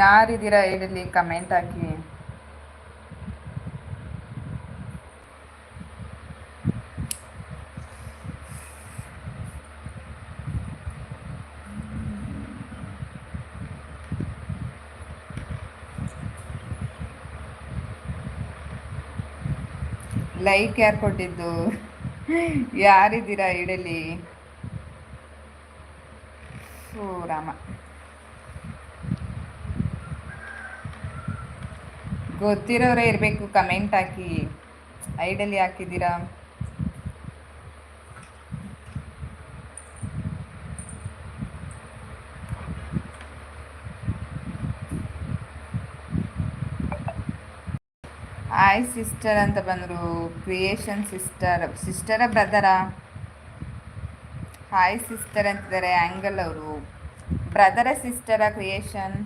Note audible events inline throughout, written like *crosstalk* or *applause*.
ಯಾರಿದ್ದೀರಾ ಹೇಳಿ ಕಮೆಂಟ್ ಹಾಕಿ. ಲೈಕ್ ಯಾರು ಕೊಟ್ಟಿದ್ದು? ಯಾರಿದ್ದೀರಾ ಇಡಲಿ ಓ ರಾಮ ಗೊತ್ತಿರೋರೇ ಇರಬೇಕು ಕಮೆಂಟ್ ಹಾಕಿ. ಐಡಲ್ಲಿ ಹಾಕಿದ್ದೀರಾ? ಆಯ್ ಸಿಸ್ಟರ್ ಅಂತ ಬಂದರು. ಕ್ರಿಯೇಷನ್ ಸಿಸ್ಟರ್ ಸಿಸ್ಟರ ಬ್ರದರಾ ಹಾಯ್ ಸಿಸ್ಟರ್ ಅಂತಿದ್ದಾರೆ ಆ್ಯಂಗಲ್ ಅವರು. Brother sister creation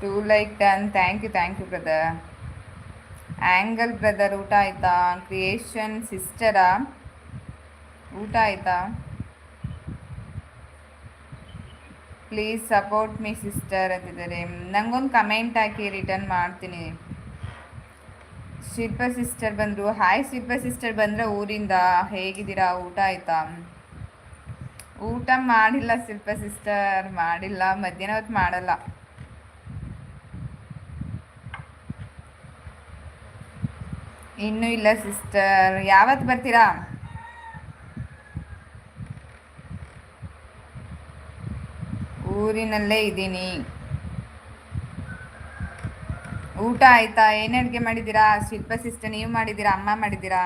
too like done thank you thank you brother angle brother ಊಟ ಆಯ್ತಾ ಕ್ರಿಯೇಷನ್ ಸಿಸ್ಟರಾ ಊಟ ಆಯ್ತಾ ಪ್ಲೀಸ್ ಸಪೋರ್ಟ್ ಮೀ ಸಿಸ್ಟರ್ ಅಂತಿದ್ದಾರೆ. ನಂಗೊಂದು ಕಮೆಂಟ್ ಹಾಕಿ ರಿಟರ್ನ್ ಮಾಡ್ತೀನಿ. ಶಿಲ್ಪ ಸಿಸ್ಟರ್ ಬಂದರು. ಹಾಯ್ ಶಿಲ್ಪ ಸಿಸ್ಟರ್ ಬಂದರೆ ಊರಿಂದ. ಹೇಗಿದ್ದೀರಾ? ಊಟ ಆಯ್ತಾ? ಊಟ ಮಾಡಿಲ್ಲ, ಶಿಲ್ಪ ಸಿಸ್ಟರ್ ಮಾಡಿಲ್ಲ. ಮಧ್ಯಾಹ್ನ ಹೊತ್ತು ಮಾಡಲ್ಲ. ಇನ್ನೂ ಇಲ್ಲ ಸಿಸ್ಟರ್ ಯಾವತ್ತು ಬರ್ತೀರಾ? ಊರಿನಲ್ಲೇ ಇದ್ದೀನಿ. ಊಟ ಆಯ್ತಾ? ಏನು ಅಡುಗೆ ಮಾಡಿದ್ದೀರಾ? ಶಿಲ್ಪ ಸಿಸ್ಟರ್ ನೀವು ಮಾಡಿದ್ದೀರಾ? ಅಮ್ಮ ಮಾಡಿದ್ದೀರಾ?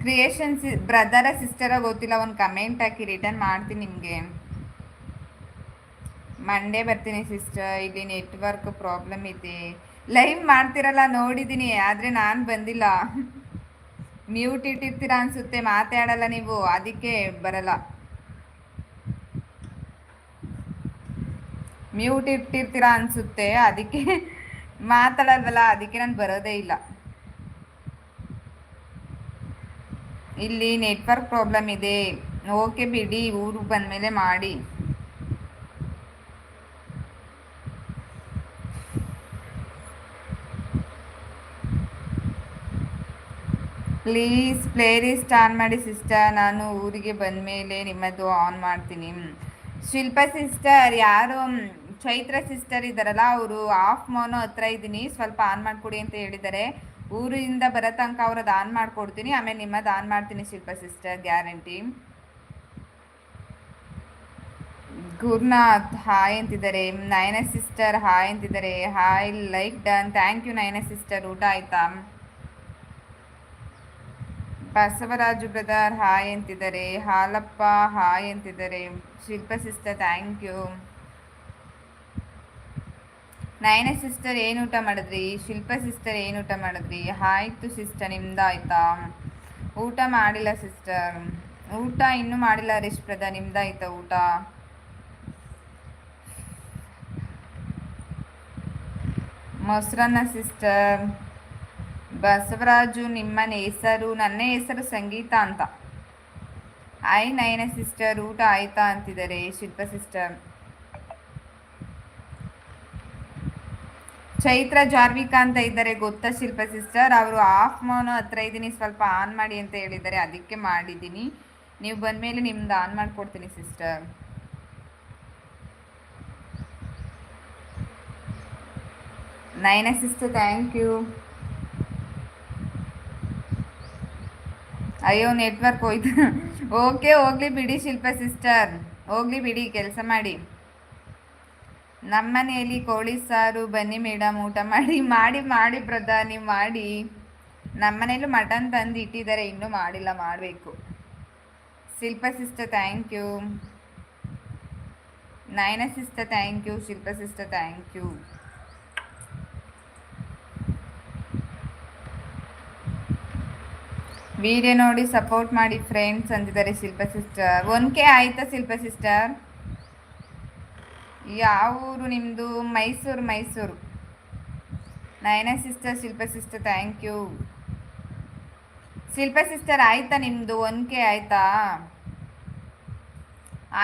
ಕ್ರಿಯೇಷನ್ ಸಿ ಬ್ರದರ ಸಿಸ್ಟರ ಗೊತ್ತಿಲ್ಲ. ಒಂದು ಕಮೆಂಟ್ ಹಾಕಿ ರಿಟರ್ನ್ ಮಾಡ್ತೀನಿ ನಿಮಗೆ. ಮಂಡೇ ಬರ್ತೀನಿ ಸಿಸ್ಟರ್ ಇಲ್ಲಿ ನೆಟ್ವರ್ಕ್ ಪ್ರಾಬ್ಲಮ್ ಇದೆ. ಲೈವ್ ಮಾಡ್ತಿರಲ್ಲ ನೋಡಿದ್ದೀನಿ ಆದರೆ ನಾನು ಬಂದಿಲ್ಲ. ಮ್ಯೂಟ್ ಇಟ್ಟಿರ್ತೀರಾ ಅನ್ಸುತ್ತೆ, ಮಾತಾಡಲ್ಲ ನೀವು, ಅದಕ್ಕೆ ಬರಲ್ಲ. ಮ್ಯೂಟ್ ಇಟ್ಟಿರ್ತೀರಾ ಅನ್ಸುತ್ತೆ, ಅದಕ್ಕೆ ಮಾತಾಡಲ್ವಲ್ಲ, ಅದಕ್ಕೆ ನಾನು ಬರೋದೇ ಇಲ್ಲ. ಇಲ್ಲಿ ನೆಟ್ವರ್ಕ್ ಪ್ರಾಬ್ಲಮ್ ಇದೆ. ಓಕೆ ಬಿಡಿ, ಊರು ಬಂದಮೇಲೆ ಮಾಡಿ. ಪ್ಲೀಸ್ ಪ್ಲೇ ಲಿಸ್ಟ್ ಆನ್ ಮಾಡಿ ಸಿಸ್ಟರ್ ನಾನು ಊರಿಗೆ ಬಂದ ಮೇಲೆ ನಿಮ್ಮದು ಆನ್ ಮಾಡ್ತೀನಿ. ಶಿಲ್ಪ ಸಿಸ್ಟರ್ ಯಾರು? ಚೈತ್ರ ಸಿಸ್ಟರ್ ಇದ್ದಾರಲ್ಲ, ಅವರು ಆಫ್ ಮೋನೋ ಹತ್ರ ಇದ್ದೀನಿ. ಸ್ವಲ್ಪ ಆನ್ ಮಾಡಿಕೊಡಿ ಅಂತ ಹೇಳಿದ್ದಾರೆ. ಊರಿಂದ ಬರೋ ತನಕ ಅವ್ರದ್ದು ಆನ್ ಮಾಡಿಕೊಡ್ತೀನಿ. ಆಮೇಲೆ ನಿಮ್ಮದು ಆನ್ ಮಾಡ್ತೀನಿ Shilpa sister guarantee Gurunath hi ಅಂತಿದ್ದಾರೆ. ನಯನ ಸಿಸ್ಟರ್ ಹಾಯ್ ಅಂತಿದ್ದಾರೆ. Hi like done thank you Nayana sister ಊಟ ಆಯ್ತಾ? ಬಸವರಾಜು ಬ್ರದರ್, ಹಾಯ್ ಅಂತಿದ್ದಾರೆ. ಹಾಲಪ್ಪ, ಹಾಯ್ ಅಂತಿದ್ದಾರೆ. Shilpa sister thank you Nayana sister, ಏನು ಊಟ ಮಾಡಿದ್ರಿ? ಶಿಲ್ಪ ಸಿಸ್ಟರ್, ಏನು ಊಟ ಮಾಡಿದ್ರಿ? ಆಯ್ತು ಸಿಸ್ಟರ್ ನಿಮ್ದು ಆಯ್ತಾ ಊಟ ಮಾಡಿಲ್ಲ ಸಿಸ್ಟರ್. ಊಟ ಇನ್ನೂ ಮಾಡಿಲ್ಲ ಹರೀಶ್ ಬ್ರದರ್ ನಿಮ್ದು ಆಯ್ತಾ ಊಟ? ಮೊಸರನ್ನ ಸಿಸ್ಟರ್. ಬಸವರಾಜು ನಿಮ್ಮ ಹೆಸರು, ನನ್ನ ಹೆಸರು ಸಂಗೀತ ಅಂತ. ಐ ನಯನ ಸಿಸ್ಟರ್ ಊಟ ಆಯ್ತಾ ಅಂತಿದ್ದಾರೆ ಶಿಲ್ಪ ಸಿಸ್ಟರ್ ಚೈತ್ರ, ಜಾರ್ವಿಕಾ ಅಂತ ಇದ್ದಾರೆ, ಗೊತ್ತಾ ಶಿಲ್ಪ ಸಿಸ್ಟರ್ ಅವರು ಆಫ್ ಮೋನು ಹತ್ರ ಇದ್ದೀನಿ, ಸ್ವಲ್ಪ ಆನ್ ಮಾಡಿ ಅಂತ ಹೇಳಿದ್ದಾರೆ, ಅದಕ್ಕೆ ಮಾಡಿದ್ದೀನಿ. ನೀವು ಬಂದಮೇಲೆ ನಿಮ್ದು ಆನ್ ಮಾಡಿಕೊಡ್ತೀನಿ sister Naina sister thank you ಅಯ್ಯೋ ನೆಟ್ವರ್ಕ್ ಹೋಯ್ತು. ಓಕೆ, ಹೋಗ್ಲಿ ಬಿಡಿ ಶಿಲ್ಪ ಸಿಸ್ಟರ್ ಹೋಗ್ಲಿ ಬಿಡಿ, ಕೆಲಸ ಮಾಡಿ. ನಮ್ಮನೆಯಲ್ಲಿ ಕೋಳಿ ಸಾರು, ಬನ್ನಿ ಮೇಡಮ್, ಊಟ ಮಾಡಿ ಮಾಡಿ ಮಾಡಿ ಬ್ರದರ್ ನೀವು ಮಾಡಿ. ನಮ್ಮನೇಲೂ ಮಟನ್ ತಂದು ಇಟ್ಟಿದ್ದಾರೆ, ಇನ್ನೂ ಮಾಡಿಲ್ಲ, ಮಾಡಬೇಕು. Shilpa sister thank you Nayana sister thank you Shilpa sister thank you video ನೋಡಿ ಸಪೋರ್ಟ್ ಮಾಡಿ ಫ್ರೆಂಡ್ಸ್ ಅಂದಿದ್ದಾರೆ ಶಿಲ್ಪ ಸಿಸ್ಟರ್ ಒನ್ ಕೆ ಆಯ್ತಾ ಶಿಲ್ಪ ಸಿಸ್ಟರ್ ಯಾವ ಊರು ನಿಮ್ಮದು Mysuru Mysuru. Nayana sister Shilpa sister thank you Shilpa sister ಆಯ್ತಾ ನಿಮ್ಮದು ಒನ್ ಕೆ ಆಯ್ತಾ?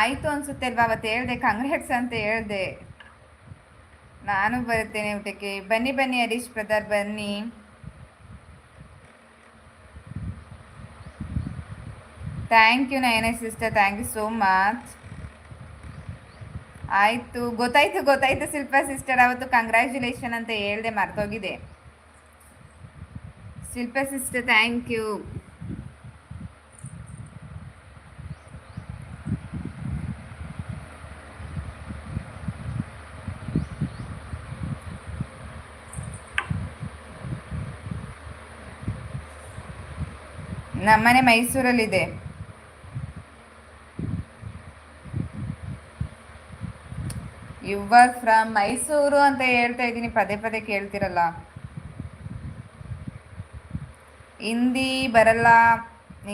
ಆಯಿತು ಅನಿಸುತ್ತೆ ಅಲ್ವಾ? ಅವತ್ತು ಹೇಳ್ದೆ ಕಂಗ್ರೆಟ್ಸ್ ಅಂತ ಹೇಳ್ದೆ. ನಾನು ಬರುತ್ತೇನೆ ಊಟಕ್ಕೆ. ಬನ್ನಿ ಬನ್ನಿ ಹರೀಶ್ ಬ್ರದರ್ ಬನ್ನಿ. Thank you Nayana sister thank you so much ಆಯಿತು. ಗೊತ್ತಾಯ್ತು ಗೊತ್ತಾಯ್ತು, ಶಿಲ್ಪ ಸಿಸ್ಟರ್ ಅವತ್ತು ಕಂಗ್ರ್ಯಾಚುಲೇಷನ್ ಅಂತ ಹೇಳ್ದೆ, ಮರ್ತೋಗಿದೆ. ಶಿಲ್ಪ ಸಿಸ್ಟರ್ ಥ್ಯಾಂಕ್ ಯು ನಮ್ಮನೆ ಮೈಸೂರಲ್ಲಿದೆ. ಯು ಆರ್ ಫ್ರಮ್ ಮೈಸೂರು ಅಂತ ಹೇಳ್ತಾ ಇದ್ದೀನಿ. ಪದೇ ಪದೇ ಕೇಳ್ತಿರಲ್ಲ. ಹಿಂದಿ ಬರಲ್ಲ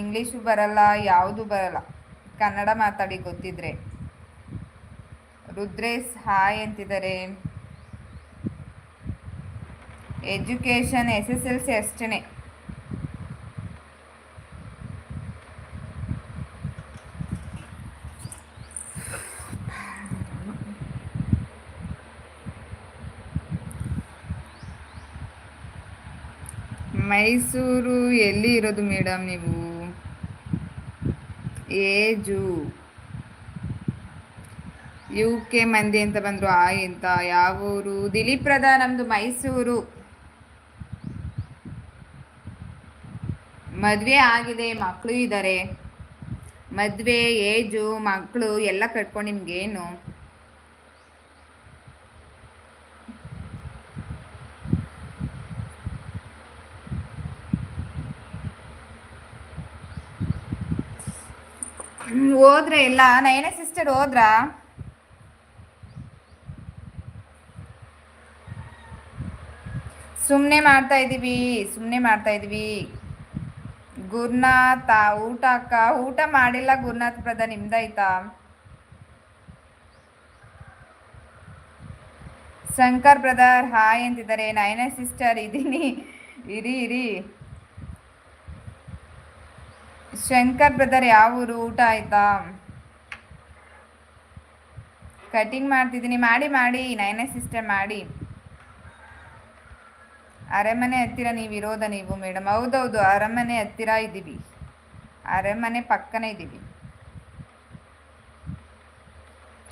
ಇಂಗ್ಲೀಷು ಬರಲ್ಲ, ಯಾವುದು ಬರಲ್ಲ. ಕನ್ನಡ ಮಾತಾಡಿ ಗೊತ್ತಿದ್ರೆ. ರುದ್ರೇಶ್ ಹಾಯ್ ಅಂತಿದ್ದಾರೆ. Education S S L C ಅಷ್ಟೇ ಮೈಸೂರು ಎಲ್ಲಿ ಇರೋದು ಮೇಡಮ್ ನೀವು? ಏಜು? ಯು ಕೆ ಮಂದಿ ಅಂತ ಬಂದರು, ಆ ಅಂತ ಯಾವೂರು ದಿಲೀಪ್ ಪ್ರದಾ ನಮ್ಮದು ಮೈಸೂರು. ಮದುವೆ ಆಗಿದೆ ಮಕ್ಕಳು ಇದ್ದಾರೆ ಮದುವೆ, ಏಜು ಮಕ್ಕಳು ಎಲ್ಲ ಕಟ್ಕೊಂಡು ನಿಮ್ಗೇನು? ಹೋದ್ರೆ ಇಲ್ಲ? ನಯನ ಸಿಸ್ಟರ್ ಹೋದ್ರ? ಸುಮ್ಮನೆ ಮಾಡ್ತಾ ಇದೀವಿ ಸುಮ್ಮನೆ ಮಾಡ್ತಾ ಇದೀವಿ. ಗುರುನಾಥ, ಊಟ ಅಕ್ಕ, ಊಟ ಮಾಡಿಲ್ಲ ಗುರುನಾಥ್ ಪ್ರದ ನಿಮ್ದಾಯ್ತಾ ಶಂಕರ್ ಬ್ರದರ್, ಹಾಯ್ ಅಂತಿದ್ದಾರೆ. ನಯನ ಸಿಸ್ಟರ್ ಇದ್ದೀನಿ ಇರಿ ಇರಿ. ಶಂಕರ್ ಬ್ರದರ್ ಯಾವ ಊರು? ಊಟ ಆಯ್ತಾ? ಕಟಿಂಗ್ ಮಾಡ್ತಿದ್ದೀನಿ. ಮಾಡಿ ಮಾಡಿ. ನೈನೇ ಸಿಸ್ಟರ್ ಮಾಡಿ. ಅರಮನೆ ಹತ್ತಿರ ನೀವು ಇರೋದ ನೀವು ಮೇಡಮ್ ಹೌದೌದು, ಅರಮನೆ ಹತ್ತಿರ ಇದ್ದೀವಿ. ಅರಮನೆ ಪಕ್ಕನೇ ಇದ್ದೀವಿ.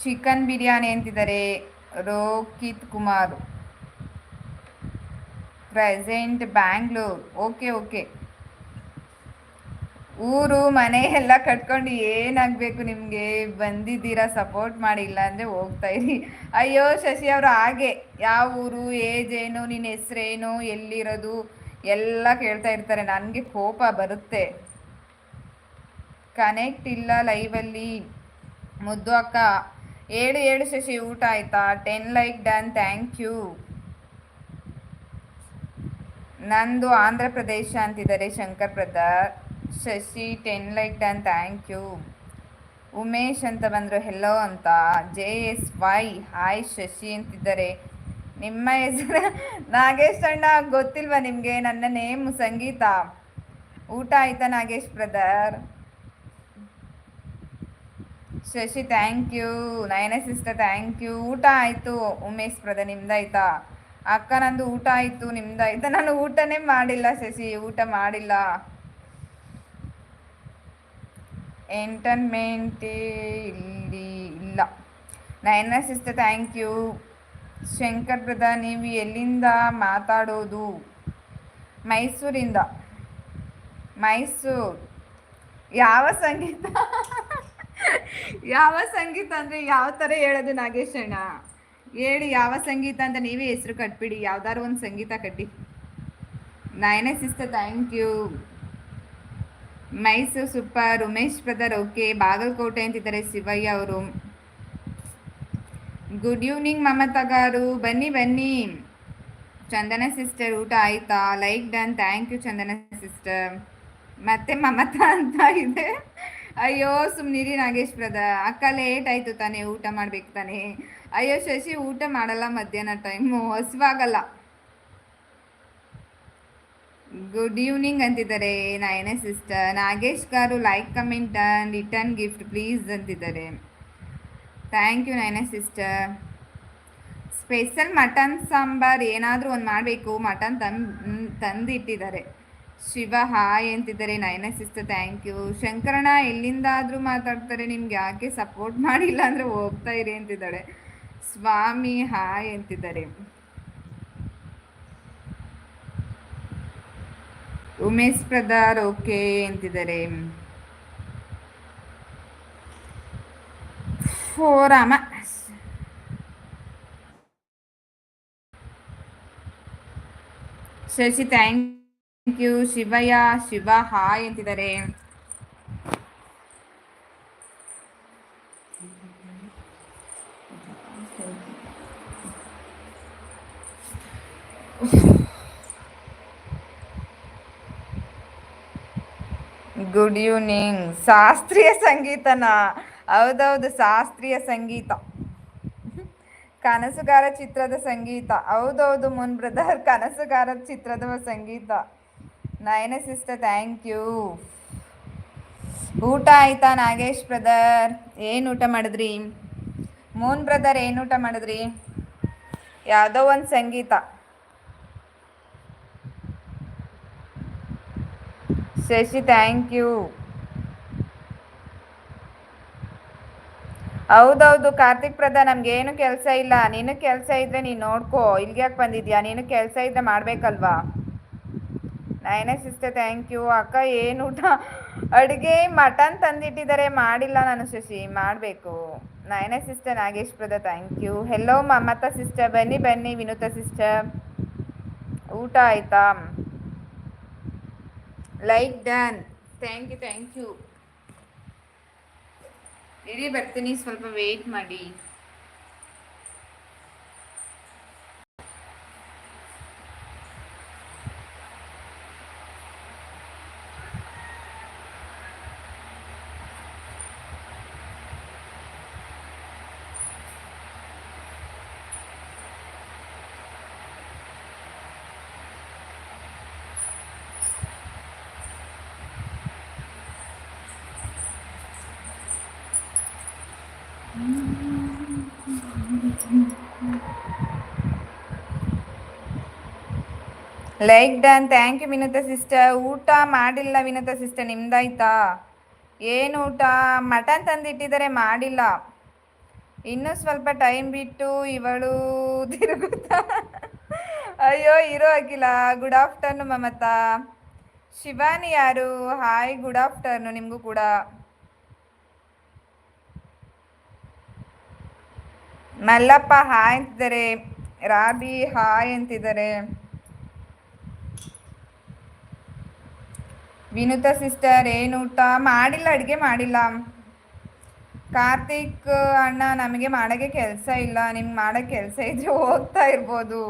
ಚಿಕನ್ ಬಿರಿಯಾನಿ ಅಂತಿದ್ದಾರೆ. Rokith Kumar. Present Bangalore okay okay ಊರು, ಮನೆ ಎಲ್ಲ ಕಟ್ಕೊಂಡು ಏನಾಗಬೇಕು ನಿಮಗೆ? ಬಂದಿದ್ದೀರಾ ಸಪೋರ್ಟ್ ಮಾಡಿಲ್ಲ ಅಂದರೆ ಹೋಗ್ತಾ ಇರಿ. ಅಯ್ಯೋ, ಶಶಿ ಅವರು ಹಾಗೆ. ಯಾವ ಊರು ಏಜ್ ಏನು ನಿನ್ನ ಹೆಸ್ರೇನು, ಎಲ್ಲಿರೋದು? ಎಲ್ಲ ಕೇಳ್ತಾ ಇರ್ತಾರೆ. ನನಗೆ ಕೋಪ ಬರುತ್ತೆ. ಕನೆಕ್ಟ್ ಇಲ್ಲ ಲೈವಲ್ಲಿ ಮುದ್ದು ಅಕ್ಕ, ಏಳು ಏಳು ಶಶಿ, ಊಟ ಆಯ್ತಾ? Ten like done thank you ನಂದು ಆಂಧ್ರ ಪ್ರದೇಶ ಅಂತಿದ್ದಾರೆ, Shankar brother Shashi ten like done thank you. Umesh ಅಂತ ಬಂದರು ಹೆಲೋ ಅಂತ. J S Y, hi Shashi ಅಂತಿದ್ದಾರೆ. ನಿಮ್ಮ ಹೆಸರು? ನಾಗೇಶ್ ಅಣ್ಣ, ಗೊತ್ತಿಲ್ವಾ ನಿಮಗೆ? ನನ್ನ ನೇಮು ಸಂಗೀತ. ಊಟ ಆಯ್ತಾ Nagesh brother Shashi thank you Nayana sister thank you ಊಟ ಆಯಿತು ಉಮೇಶ್ ಬ್ರದರ್ ನಿಮ್ದಾಯ್ತಾ? ಅಕ್ಕ, ನಂದು ಊಟ ಆಯಿತು, ನಿಮ್ದಾಯ್ತಾ? ನಾನು ಊಟನೇ ಮಾಡಿಲ್ಲ ಶಶಿ, ಊಟ ಮಾಡಿಲ್ಲ. ಎಂಟರ್ಮೆಂಟೇ ಇಲ್ಲಿ ಇಲ್ಲ. Nayana sister thank you Shankar Pradhan ನೀವು ಎಲ್ಲಿಂದ ಮಾತಾಡೋದು? ಮೈಸೂರಿಂದ. ಮೈಸೂರು. ಯಾವ ಸಂಗೀತ? ಯಾವ ಸಂಗೀತ ಅಂದರೆ ಯಾವ ಥರ ಹೇಳೋದು ನಾಗೇಶಣ್ಣ ಹೇಳಿ, ಯಾವ ಸಂಗೀತ ಅಂತ ನೀವೇ ಹೆಸರು ಕಟ್ಬಿಡಿ. ಯಾವ್ದಾದ್ರು ಒಂದು ಸಂಗೀತ ಕಟ್ಟಿ. Nayana sister thank you Mysuru super, Umesh brother okay Bagalkote ಅಂತಿದ್ದಾರೆ ಶಿವಯ್ಯ ಅವರು. Good evening Mamata garu. ಬನ್ನಿ ಬನ್ನಿ. ಚಂದನ ಸಿಸ್ಟರ್ ಊಟ ಆಯ್ತಾ? Like done thank you Chandana sister ಮತ್ತೆ ಮಮತಾ ಅಂತ ಇದೆ. ಅಯ್ಯೋ ಸುಮ್ಮನಿರಿ ನಾಗೇಶ್ ಬ್ರದರ್ ಅಕ್ಕ ಲೇಟ್ ಆಯಿತು ತಾನೇ, ಊಟ ಮಾಡ್ಬೇಕು ತಾನೇ. ಅಯ್ಯೋ, ಶಶಿ, ಊಟ ಮಾಡಲ್ಲ ಮಧ್ಯಾಹ್ನ ಟೈಮು ಹಸುವಾಗಲ್ಲ. ಗುಡ್ ಈವ್ನಿಂಗ್ ಅಂತಿದ್ದಾರೆ, Nayana sister Nagesh garu like comment return gift please ಅಂತಿದ್ದಾರೆ. Thank you Nayana sister special mutton sambar ಏನಾದರೂ ಒಂದು ಮಾಡಬೇಕು ಮಟನ್ ತಂದು ತಂದಿಟ್ಟಿದ್ದಾರೆ. ಶಿವ ಹಾಯ್ ಅಂತಿದ್ದಾರೆ, ನಯನ ಸಿಸ್ಟರ್ ಥ್ಯಾಂಕ್ ಯು ಶಂಕರಣ್ಣ, ಎಲ್ಲಿಂದಾದರೂ ಮಾತಾಡ್ತಾರೆ, ನಿಮ್ಗೆ ಯಾಕೆ ಸಪೋರ್ಟ್ ಮಾಡಿಲ್ಲ ಅಂದರೆ ಹೋಗ್ತಾ ಇರಿ ಅಂತಿದ್ದಾಳೆ ಸ್ವಾಮಿ ಹಾಯ್ ಅಂತಿದ್ದಾರೆ. ಉಮೇಶ್ ಪ್ರದಾರ್ ಓಕೆ ಅಂತಿದ್ದಾರೆ ಓ Rama Shashi thank you Shivayya Shiva hi ಅಂತಿದ್ದಾರೆ ಗುಡ್ ಈವ್ನಿಂಗ್ ಶಾಸ್ತ್ರೀಯ ಸಂಗೀತನ. ಹೌದೌದು, ಶಾಸ್ತ್ರೀಯ ಸಂಗೀತ. ಕನಸುಗಾರ ಚಿತ್ರದ ಸಂಗೀತ. ಹೌದೌದು, ಮುನ್ ಬ್ರದರ್ ಕನಸುಗಾರ ಚಿತ್ರದ ಸಂಗೀತ. ನಯನ ಸಿಸ್ಟರ್ ಥ್ಯಾಂಕ್ ಯು ಊಟ ಆಯ್ತಾ ನಾಗೇಶ್ ಬ್ರದರ್? ಏನು ಊಟ ಮಾಡಿದ್ರಿ? ಮೂನ್ ಬ್ರದರ್ ಏನು ಊಟ ಮಾಡಿದ್ರಿ? ಯಾವುದೋ ಒಂದು ಸಂಗೀತ. ಶಶಿ ಥ್ಯಾಂಕ್ ಯು ಹೌದೌದು, ಕಾರ್ತಿಕ್ ಪ್ರಧಾನ್ ನಮ್ಗೆ ಏನು ಕೆಲಸ ಇಲ್ಲ. ನೀನು ಕೆಲಸ ಇದ್ರೆ ನೀನು ನೋಡ್ಕೋ. ಇಲ್ಲಿಗೆ ಯಾಕೆ ಬಂದಿದ್ಯಾ? ನೀನು ಕೆಲಸ ಇದ್ರೆ ಮಾಡ್ಬೇಕಲ್ವಾ? ನಾಯನ ಸಿಸ್ಟರ್ ಥ್ಯಾಂಕ್ ಯು ಅಕ್ಕ, ಏನು ಊಟ? ಅಡುಗೆ ಮಟನ್ ತಂದಿಟ್ಟಿದ್ದಾರೆ ಮಾಡಿಲ್ಲ ನಾನು ಶಶಿ. ಮಾಡಬೇಕು. ನಾಯನ sister Nagesh ಪ್ರದ thank you hello Mamata sister ಬನ್ನಿ ಬನ್ನಿ, ವಿನೂತ ಸಿಸ್ಟರ್ ಊಟ ಆಯ್ತಾ? Like done thank you thank you ಇಡೀ ಬರ್ತೀನಿ. ಸ್ವಲ್ಪ ವೆಯ್ಟ್ ಮಾಡಿ. Like done thank you Vinata sister ಊಟ ಮಾಡಿಲ್ಲ ವಿನತ ಸಿಸ್ಟರ್ ನಿಮ್ದಾಯ್ತಾ? ಏನು ಊಟ? ಮಟನ್ ತಂದಿಟ್ಟಿದ್ದಾರೆ, ಮಾಡಿಲ್ಲ. ಇನ್ನೂ ಸ್ವಲ್ಪ ಟೈಮ್ ಬಿಟ್ಟು ಇವಳು ತಿರುಗುತ್ತಾ? ಅಯ್ಯೋ, ಇರೋ ಆಗಿಲ್ಲ ಗುಡ್ ಆಫ್ಟರ್ನೂನ್ ಮಮತಾ. ಶಿವಾನಿ ಯಾರು? ಹಾಯ್ ಗುಡ್ ಆಫ್ಟರ್ನೂನ್ ನಿಮಗೂ ಕೂಡ. ಮಲ್ಲಪ್ಪ ಹಾಯ್ ಅಂತಿದ್ದಾರೆ. ರಾಬಿ ಹಾಯ್ ಅಂತಿದ್ದಾರೆ. ವಿನುತಾ ಸಿಸ್ಟರ್ ಏನು ಊಟ ಮಾಡಿಲ್ಲ, ಅಡುಗೆ ಮಾಡಿಲ್ಲ. ಕಾರ್ತಿಕ್ ಅಣ್ಣ ನಮಗೆ ಮಾಡೋಕ್ಕೆ ಕೆಲಸ ಇಲ್ಲ. ನಿಮ್ಗೆ ಮಾಡೋಕ್ಕೆ ಕೆಲಸ ಇದ್ರೆ ಹೋಗ್ತಾ ಇರ್ಬೋದು.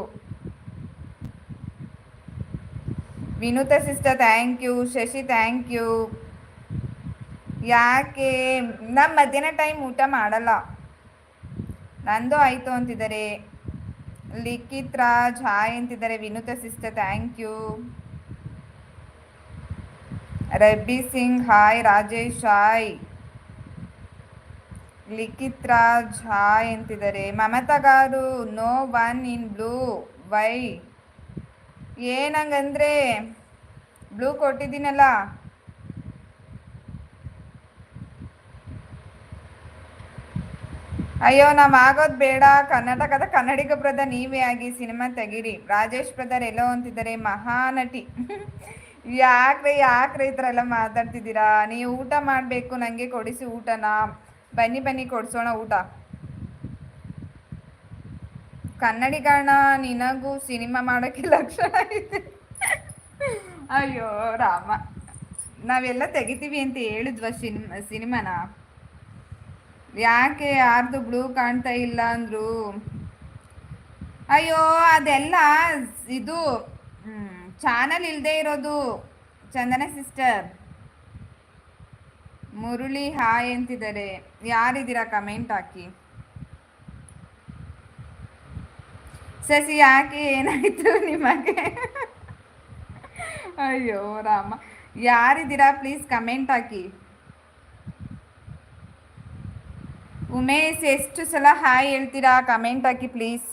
Vinutha sister thank you Shashi thank you ಯಾಕೆ? ನಮ್ಮ ಮಧ್ಯಾಹ್ನ ಟೈಮ್ ಊಟ ಮಾಡಲ್ಲ. ನಂದು ಆಯಿತು ಅಂತಿದ್ದಾರೆ. ಲಿಖಿತ್ ರಾಜ್ ಹಾಯ್ ಅಂತಿದ್ದಾರೆ. Vinutha sister thank you Rabbi Singh, hi Rajesh, hi. Likhith Raj, hi ಅಂತಿದ್ದಾರೆ. ಮಮತಾಗಾರು no one in blue, why. ಏನಂಗಂದ್ರೆ, blue ಕೊಟ್ಟಿದ್ದೀನಲ್ಲ. ಅಯ್ಯೋ, ನಾವು ಆಗೋದು ಬೇಡ. ಕರ್ನಾಟಕದ ಕನ್ನಡಿಗ ಬ್ರದರ್ ನೀವೇ ಆಗಿ ಸಿನಿಮಾ ತೆಗೀರಿ. ರಾಜೇಶ್ ಬ್ರದರ್ ಎಲ್ಲೋ ಅಂತಿದ್ದಾರೆ. ಮಹಾನಟಿ. *laughs* ಯಾಕ್ರೆ ಯಾಕ್ರೆ ಈ ಥರ ಎಲ್ಲ ಮಾತಾಡ್ತಿದ್ದೀರಾ? ನೀವು ಊಟ ಮಾಡಬೇಕು ನನಗೆ ಕೊಡಿಸಿ ಊಟನ? ಬನ್ನಿ ಬನ್ನಿ, ಕೊಡಿಸೋಣ ಊಟ. ಕನ್ನಡಿಗಣ ನಿನಗೂ ಸಿನಿಮಾ ಮಾಡೋಕ್ಕೆ ಲಕ್ಷಣ ಐತೆ ಅಯ್ಯೋ, ರಾಮ. ನಾವೆಲ್ಲ ತೆಗಿತೀವಿ ಅಂತ ಹೇಳಿದ್ವ ಸಿನಿಮಾ ಸಿನಿಮಾನ? ಯಾಕೆ ಯಾರ್ದು ಬ್ಲೂ ಕಾಣ್ತಾ ಇಲ್ಲ ಅಂದ್ರು? ಅಯ್ಯೋ, ಅದೆಲ್ಲ, ಇದು ಚಾನಲ್ ಇಲ್ಲದೆ ಇರೋದು, ಚಂದನ ಸಿಸ್ಟರ್ ಮುರುಳಿ, ಹಾಯ್ ಅಂತಿದ್ದಾರೆ. ಯಾರಿದ್ದೀರಾ ಕಮೆಂಟ್ ಹಾಕಿ. ಸಸಿ, ಯಾಕೆ ಏನಾಯ್ತು ನಿಮಗೆ? ಅಯ್ಯೋ, ರಾಮ. ಯಾರಿದ್ದೀರಾ ಪ್ಲೀಸ್ ಕಮೆಂಟ್ ಹಾಕಿ. ಉಮೇಶ್, ಎಷ್ಟು ಸಲ ಹಾಯ್ ಹೇಳ್ತೀರಾ? ಕಮೆಂಟ್ ಹಾಕಿ ಪ್ಲೀಸ್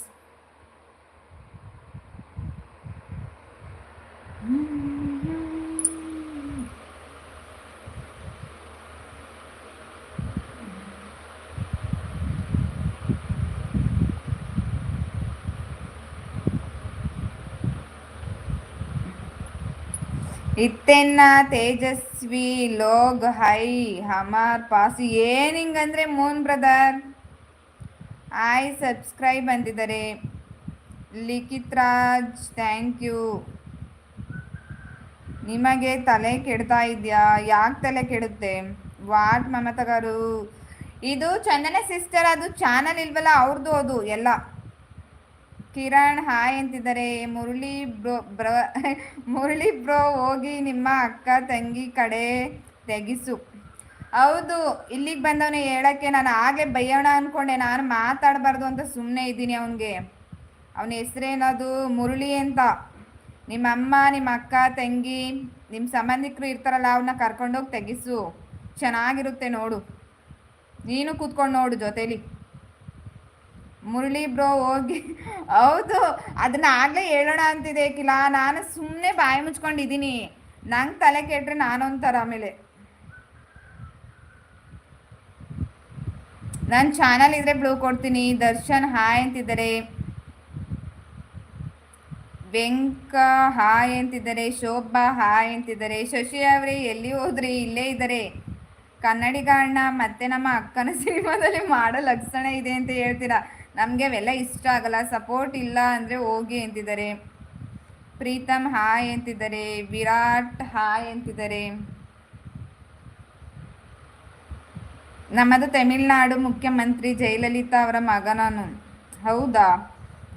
ಇತ್ತೆನ್ನ ತೇಜಸ್ವಿ ಲೋಗ್ ಹೈ ಹಮಾರ್ ಪಾಸ್. ಏನ್ ಹಿಂಗಂದ್ರೆ ಮೋನ್ ಬ್ರದರ್? ಆಯ್ ಸಬ್ಸ್ಕ್ರೈಬ್ ಅಂತಿದ್ದಾರೆ ಲಿಖಿತ್ ರಾಜ್ ಥ್ಯಾಂಕ್ ಯು. ನಿಮಗೆ ತಲೆ ಕೆಡ್ತಾ ಇದೆಯಾ? ಯಾಕೆ ತಲೆ ಕೆಡುತ್ತೆ? ವಾಟ್ ಮಮತಗಾರು ಇದು ಚಂದನ ಸಿಸ್ಟರ್ ಅದು ಚಾನಲ್ ಇಲ್ವಲ್ಲ ಅವ್ರದ್ದು ಅದು, ಎಲ್ಲ. ಕಿರಣ್, ಹಾಯ್ ಅಂತಿದ್ದಾರೆ. ಮುರಳಿ ಬ್ರೋ, ಬ್ರ, ಮುರಳಿ ಬ್ರೋ, ಹೋಗಿ ನಿಮ್ಮ ಅಕ್ಕ, ತಂಗಿ ಕಡೆ ತೆಗಿಸು. ಹೌದು, ಇಲ್ಲಿಗೆ ಬಂದವನೇ ಹೇಳಕ್ಕೆ ನಾನು ಹಾಗೆ ಬೈಯೋಣ ಅಂದ್ಕೊಂಡೆ ನಾನು ಮಾತಾಡಬಾರ್ದು ಅಂತ ಸುಮ್ಮನೆ ಇದ್ದೀನಿ ಅವನಿಗೆ. ಅವನ ಹೆಸರೇನದು ಮುರಳಿ ಅಂತ. ನಿಮ್ಮ ಅಮ್ಮ ನಿಮ್ಮ ಅಕ್ಕ, ತಂಗಿ ನಿಮ್ಮ ಸಂಬಂಧಿಕರು ಇರ್ತಾರಲ್ಲ ಅವನ್ನ ಕರ್ಕೊಂಡೋಗಿ ತೆಗಿಸು. ಚೆನ್ನಾಗಿರುತ್ತೆ ನೋಡು. ನೀನು ಕೂತ್ಕೊಂಡು ನೋಡು ಜೊತೇಲಿ. ಮುರಳಿ ಬ್ರೋ, ಹೋಗಿ. ಹೌದು, ಅದನ್ನ ಆಗ್ಲೇ ಹೇಳೋಣ ಅಂತಿದೆ ಕಿಲ ನಾನು ಸುಮ್ಮನೆ ಬಾಯಿ ಮುಚ್ಕೊಂಡಿದ್ದೀನಿ. ನಂಗೆ ತಲೆ ಕೆಟ್ರೆ ನಾನೊಂಥರ ಆಮೇಲೆ. ನನ್ನ ಚಾನಲ್ ಇದ್ರೆ ಬ್ಲೂ ಕೊಡ್ತೀನಿ. ದರ್ಶನ್ ಹಾಯ್ ಅಂತಿದ್ದಾರೆ. ವೆಂಕ ಹಾಯ್ ಅಂತಿದ್ದಾರೆ. ಶೋಭಾ ಹಾಯ್ ಅಂತಿದ್ದಾರೆ. ಶಶಿ ಅವರೇ, ಎಲ್ಲಿ ಹೋದ್ರಿ? ಇಲ್ಲೇ ಇದ್ದಾರೆ. ಕನ್ನಡಿಗ ಅಣ್ಣ ಮತ್ತೆ ನಮ್ಮ ಅಕ್ಕನ ಸಿನಿಮಾದಲ್ಲಿ ಮಾಡೋ ಲಕ್ಷಣ ಇದೆ ಅಂತ ಹೇಳ್ತೀರಾ? ನಮಗೆ ಅವೆಲ್ಲ ಇಷ್ಟ ಆಗಲ್ಲ. ಸಪೋರ್ಟ್ ಇಲ್ಲ ಅಂದರೆ ಹೋಗಿ ಅಂತಿದ್ದಾರೆ. ಪ್ರೀತಮ್ ಹಾಯ್ ಅಂತಿದ್ದಾರೆ. ವಿರಾಟ್ ಹಾಯ್ ಅಂತಿದ್ದಾರೆ. ನಮ್ಮದು ತಮಿಳ್ನಾಡು ಮುಖ್ಯಮಂತ್ರಿ ಜಯಲಲಿತಾ ಅವರ ಮಗ ನಾನು. ಹೌದಾ?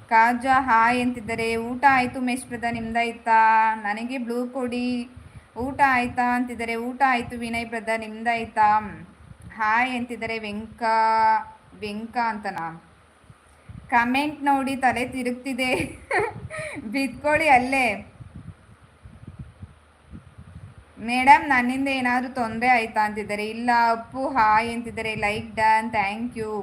ಕಾಜಾ ಹಾಯ್ ಅಂತಿದ್ದಾರೆ. ಊಟ ಆಯಿತು ಮೇಷ್ಪ್ರದ ನಿಮ್ದಾಯ್ತಾ ನನಗೆ ಬ್ಲೂ ಕೊಡಿ. ಊಟ ಆಯ್ತಾ ಅಂತಿದ್ದಾರೆ. ಊಟ ಆಯಿತು ವಿನಯ್ ಪ್ರಧಾನ್ ನಿಮ್ದಾಯ್ತಾ ಹಾಯ್ ಅಂತಿದ್ದಾರೆ ವೆಂಕ. ವೆಂಕ ಅಂತನಾ? ಕಮೆಂಟ್ ನೋಡಿ ತಲೆ ತಿರುಗ್ತಿದೆ. ಬಿದ್ಕೊಳ್ಳಿ ಅಲ್ಲೇ. ಮೇಡಮ್ ನನ್ನಿಂದ ಏನಾದರೂ ತೊಂದರೆ ಆಯ್ತಾ ಅಂತಿದ್ದಾರೆ? ಇಲ್ಲ, ಅಪ್ಪು, ಹಾಯ್ ಅಂತಿದ್ದಾರೆ. Like done, thank you.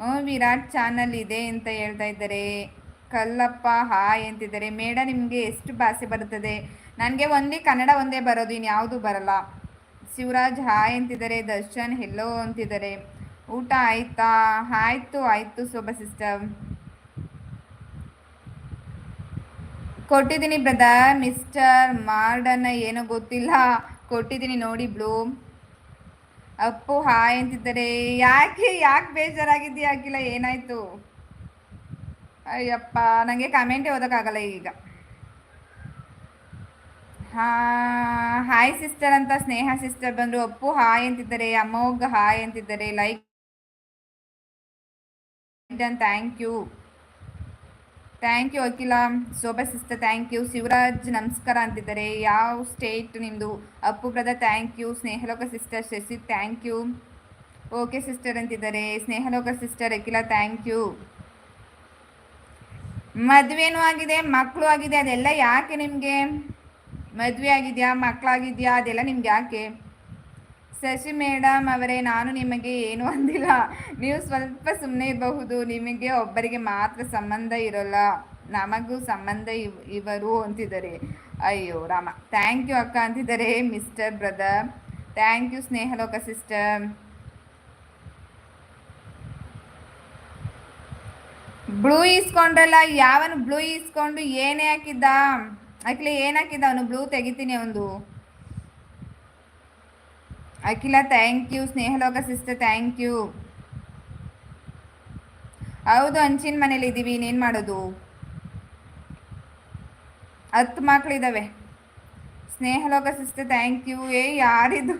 ಹ್ಞೂ ವಿರಾಟ್ ಚಾನಲ್ ಇದೆ ಅಂತ ಹೇಳ್ತಾ ಇದ್ದಾರೆ. ಕಲ್ಲಪ್ಪ, ಹಾಯ್ ಅಂತಿದ್ದಾರೆ. ಮೇಡಮ್ ನಿಮಗೆ ಎಷ್ಟು ಭಾಷೆ ಬರುತ್ತದೆ? ನನಗೆ ಒಂದೇ, ಕನ್ನಡ ಒಂದೇ ಬರೋದು, ಇನ್ಯಾವುದು ಬರಲ್ಲ. ಶಿವರಾಜ್, ಹಾಯ್ ಅಂತಿದ್ದಾರೆ. ದರ್ಶನ್ ಹೆಲ್ಲೋ ಅಂತಿದ್ದಾರೆ. ಊಟ ಆಯ್ತಾ? ಆಯ್ತು ಆಯ್ತು ಶೋಭಾ ಸಿಸ್ಟರ್ ಕೊಟ್ಟಿದ್ದೀನಿ ಬ್ರದರ್ ಮಿಸ್ಟರ್ ಮಾಡನ್ನ ಏನೋ ಗೊತ್ತಿಲ್ಲ. ಕೊಟ್ಟಿದ್ದೀನಿ ನೋಡಿ ಬ್ಲೂ ಅಪ್ಪು, ಹಾಯ್ ಅಂತಿದ್ದಾರೆ. ಯಾಕೆ ಯಾಕೆ ಬೇಜಾರಾಗಿದ್ದೀಯ ಆಗಿಲ್ಲ ಏನಾಯ್ತು? ಅಯ್ಯಪ್ಪ ನನಗೆ ಕಮೆಂಟೇ ಓದೋಕ್ಕಾಗಲ್ಲ ಈಗ. ಹಾಯ್ ಸಿಸ್ಟರ್ ಅಂತ ಸ್ನೇಹ ಸಿಸ್ಟರ್ ಬಂದರು. ಅಪ್ಪು, ಹಾಯ್ ಅಂತಿದ್ದಾರೆ. ಅಮ್ಮೋಗ್ ಹಾಯ್ ಅಂತಿದ್ದಾರೆ. Like done thank you thank you Akhila Shobha sister thank you Shivaraj ನಮಸ್ಕಾರ ಅಂತಿದ್ದಾರೆ ಯಾವ ಸ್ಟೇಟ್ ನಿಮ್ಮದು Appu brother thank you Snehaloka sister Shashi thank you okay sister ಅಂತಿದ್ದಾರೆ Snehaloka sister Akhila thank you ಮದುವೆನೂ ಆಗಿದೆ ಮಕ್ಕಳು ಆಗಿದೆ, ಅದೆಲ್ಲ ಯಾಕೆ ನಿಮಗೆ? ಮದುವೆ ಆಗಿದೆಯಾ ಮಕ್ಕಳಾಗಿದೆಯಾ ಅದೆಲ್ಲ ನಿಮ್ಗೆ ಯಾಕೆ? ಶಶಿ ಮೇಡಮ್ ಅವರೇ, ನಾನು ನಿಮಗೆ ಏನು ಅಂದಿಲ್ಲ. ನೀವು ಸ್ವಲ್ಪ ಸುಮ್ಮನೆ ಇರಬಹುದು. ನಿಮಗೆ ಒಬ್ಬರಿಗೆ ಮಾತ್ರ ಸಂಬಂಧ ಇರೋಲ್ಲ. ನಮಗೂ ಸಂಬಂಧ ಇವ್, ಇವರು ಅಂತಿದ್ದಾರೆ. ಅಯ್ಯೋ, ರಾಮ. ಥ್ಯಾಂಕ್ ಯು ಅಕ್ಕ ಅಂತಿದ್ದಾರೆ mister brother thank you Snehaloka sister blue ಇಸ್ಕೊಂಡ್ರಲ್ಲ ಯಾವನು ಬ್ಲೂ ಇಸ್ಕೊಂಡು ಏನೇ ಹಾಕಿದ್ದ? ಅಕ್ಲಿ ಏನಾಕಿದ್ದ ಅವನು? ಬ್ಲೂ ತೆಗಿತೀನಿ ಒಂದು Akhila thank you Snehaloka sister thank you ಹೌದು, ಅಂಚಿನ ಮನೇಲಿ ಇದ್ದೀವಿ. ಇನ್ನೇನು ಮಾಡೋದು? ಹತ್ತು ಮಕ್ಕಳಿದ್ದಾವೆ ಸ್ನೇಹಲೋಕ ಸಿಸ್ಟರ್ ಥ್ಯಾಂಕ್ ಯು ಏ, ಯಾರಿದು?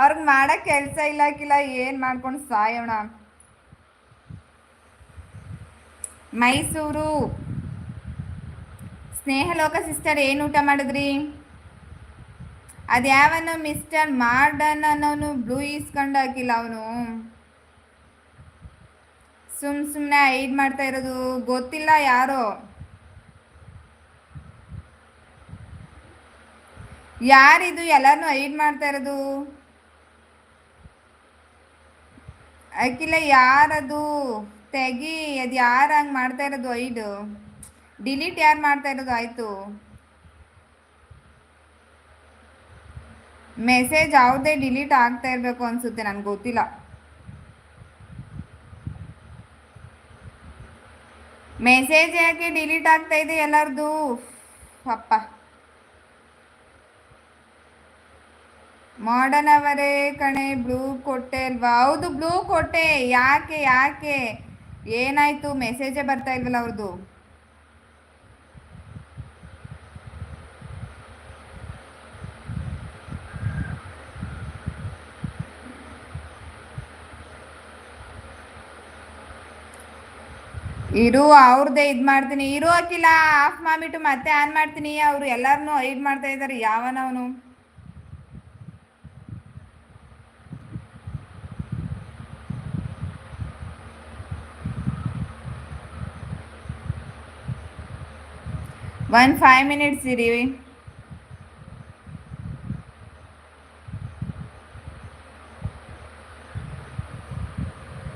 ಅವ್ರಿಗೆ ಮಾಡೋಕ್ಕೆ ಕೆಲಸ ಇಲ್ಲ ಹಾಕಿಲ್ಲ ಏನು ಮಾಡ್ಕೊಂಡು ಸಾಯೋಣ? ಮೈಸೂರು. ಸ್ನೇಹಲೋಕ ಸಿಸ್ಟರ್ ಏನು ಊಟ ಮಾಡಿದ್ರಿ? ಅದ್ಯಾವನು ಮಿಸ್ಟರ್ ಮಾರ್ಡನ್ ಅನ್ನೋನು ಬ್ಲೂ ಇಸ್ಕೊಂಡು ಹಾಕಿಲ್ಲ ಅವನು. ಸುಮ್ ಸುಮ್ಮನೆ ಐಡ್ ಮಾಡ್ತಾ ಇರೋದು ಗೊತ್ತಿಲ್ಲ ಯಾರೋ. ಯಾರಿದು ಎಲ್ಲಾನು ಐಡ್ ಮಾಡ್ತಾ ಇರೋದು? ಅಖಿಲ ಯಾರದು? ತೆಗಿ, ಅದು ಯಾರು ಹಂಗೆ ಮಾಡ್ತಾ ಇರೋದು ಐಡು ಡಿಲೀಟ್ ಯಾರು ಮಾಡ್ತಾ ಇರೋದು ಆಯಿತು? ಮೆಸೇಜ್ ಯಾವುದೇ ಡಿಲೀಟ್ ಆಗ್ತಾ ಇರಬೇಕು ಅನಿಸುತ್ತೆ, ನನಗೆ ಗೊತ್ತಿಲ್ಲ. ಮೆಸೇಜ್ ಯಾಕೆ ಡಿಲೀಟ್ ಆಗ್ತಾ ಇದೆ ಎಲ್ಲರದು? ಅಪ್ಪ. ಮಾಡರ್ನ್ ಅವರೇ ಕಣೆ ಬ್ಲೂ ಕೊಟ್ಟೆ ಅಲ್ವಾ? ಹೌದು ಬ್ಲೂ ಕೊಟ್ಟೆ. ಯಾಕೆ ಯಾಕೆ? ಏನಾಯ್ತು? ಮೆಸೇಜೇ ಬರ್ತಾ ಇಲ್ವಲ್ಲ ಅವ್ರದ್ದು ಇರು ಅವ್ರದ್ದೇ ಇದು ಮಾಡ್ತೀನಿ. ಇರು ಹಾಕಿಲ್ಲ ಆಫ್ ಮಾಡಿಬಿಟ್ಟು ಮತ್ತೆ ಆನ್ ಮಾಡ್ತೀನಿ. ಅವರು ಎಲ್ಲರನ್ನೂ ಐಡ್ ಮಾಡ್ತಾ ಇದ್ದಾರೆ ಯಾವನವನು ಒನ್ ಫೈವ್ ಮಿನಿಟ್ಸ್ ಇರಿ.